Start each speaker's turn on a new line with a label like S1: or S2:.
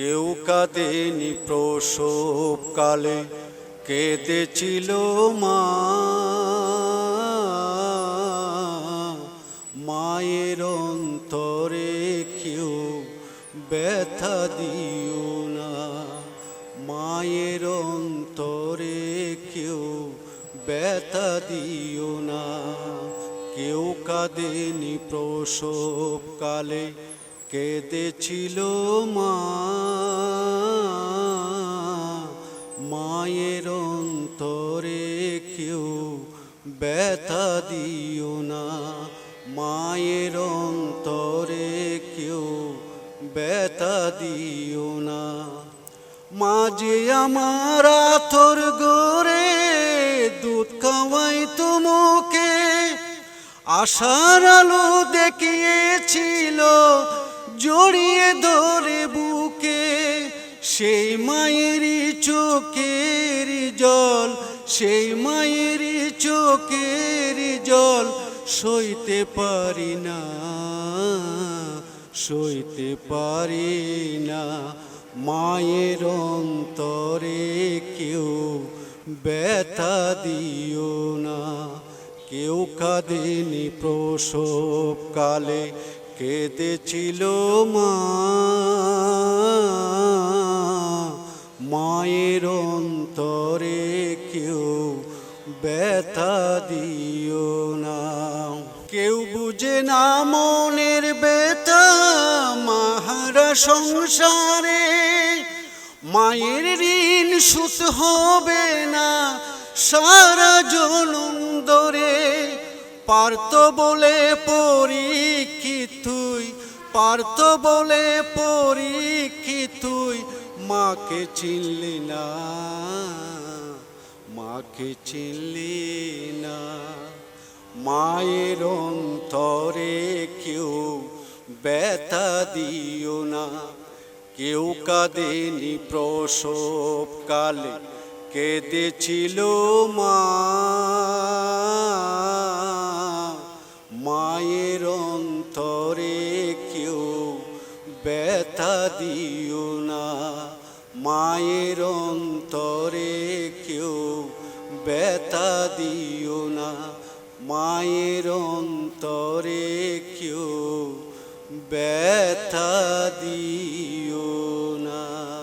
S1: কেউ কাঁদেনি প্রসব কালে, কেঁদেছিল মা। মায়ের অন্তরে কেউ ব্যথা দিও না। মায়ের অন্তরে কেউ ব্যথা দিও না। কেউ কাঁদেনি প্রসব কালে কেঁদেছিল মা। মায়ের অন্তরে কেউ ব্যথা দিও না। মায়ের অন্তরে কেউ ব্যথা দিও না। মাঝে আমার আথর গোরে দুধ খাওয়াই তুমুকে, আশার আলো দেখিয়েছিল। জড়িয়ে ধরে বুকে, সেই মায়েরই চোখের জল, সেই মায়েরই চোখের জল, সইতে পারি না, সইতে পারি না। মায়ের অন্তরে কেউ ব্যথা দিও না, কেউ কাঁদেনি প্রসব কালে কেঁদেছিল মা। মায়ের অন্তরে কেউ ব্যথা দিও না। কেউ বুঝে না মনের ব্যথা, মাহারা সংসারে মায়ের ঋণ সুত হবে না, সারা জনম ধরে পার্থ বলে পরীক্ষিত তুই, পার্থ বলে পরীক্ষিত তুই, মাকে চিনলি না, মাকে চিনলি না। মায়ের অন্তরে কেউ ব্যথা দিও না, কেউ কাঁদেনি প্রসব কালে, কেঁদেছিল মা। অন্তরে কেউ ব্যথা দিও না। মায়ের অন্তরে কেউ ব্যথা দিও না। মায়ের অন্তরে কেউ ব্যথা